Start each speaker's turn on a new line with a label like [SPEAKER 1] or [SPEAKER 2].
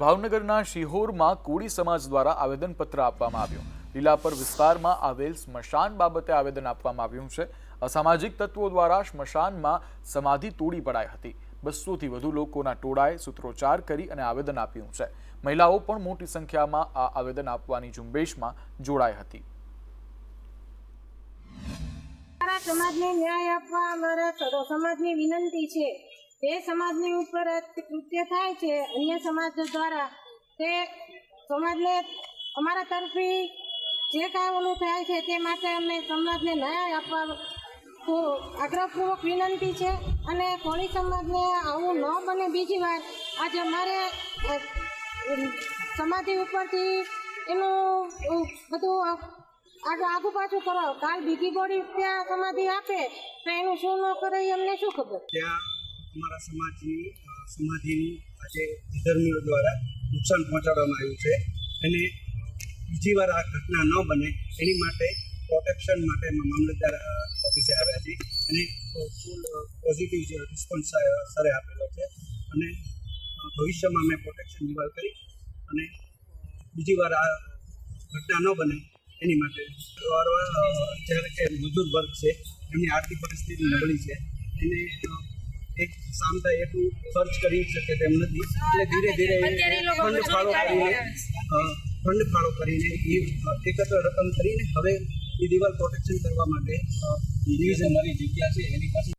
[SPEAKER 1] ભાવનગરના શિહોરમાં કોળી સમાજ દ્વારા આવેદનપત્ર આપવામાં આવ્યું. લીલાપર વિસ્તારમાં આવેલ સ્મશાન બાબતે આવેદન આપવામાં આવ્યું છે. અસામાજિક તત્વો દ્વારા સ્મશાનમાં સમાધિ તોડી પડાઈ હતી. બસોથી વધુ લોકોના ટોળાએ સૂત્રોચ્ચાર કરી અને આવેદન આપ્યું છે. મહિલાઓ પણ મોટી સંખ્યામાં આ આવેદન આપવાની ઝુંબેશમાં જોડાઈ હતી.
[SPEAKER 2] સમાજને ન્યાય આપવા અમારા સર્વ સમાજની વિનંતી છે. જે સમાજની ઉપર કૃત્ય થાય છે. અન્ય સમાજ દ્વારા તે સમાજને અમારા તરફી જે કાંઈ ઓલું થાય છે તે માટે અમે સમાજને ન્યાય આપવા આગ્રહપૂર્વક વિનંતી છે અને કોળી સમાજને આવું ન બને. બીજી વાર આજે અમારે સમાધિ ઉપરથી એનું બધું આગળ આગુ પાછું કરો કાલ બીજી બોડી ત્યાં સમાધિ આપે, તો એનું શું ન કરે અમને શું ખબર?
[SPEAKER 3] અમારા સમાજની સમાધિનું આજે ધર્મીઓ દ્વારા નુકસાન પહોંચાડવામાં આવ્યું છે. અને બીજી વાર આ ઘટના ન બને, એની માટે પ્રોટેક્શન માટે મામલતદાર ઓફિસે આવ્યા છે અને ફૂલ પોઝિટિવ રિસ્પોન્સ સરે આપેલો છે. અને ભવિષ્યમાં અમે પ્રોટેક્શન દિવાલ કરી અને બીજી વાર આ ઘટના ન બને, એની માટે જ્યારે કે મજૂર વર્ગ છે, એમની આર્થિક પરિસ્થિતિ નબળી છે. એને એક સામતા એટલું ખર્ચ કરી શકે તેમ નથી. એટલે ધીરે ધીરે ફંડ ફાળો કરીને ફંડ ફાળો કરીને એ એકત્ર રકમ કરીને હવે એ દિવાલ પ્રોટેક્શન કરવા માટે અ,
[SPEAKER 4] અમારી જગ્યા છે એની પાસે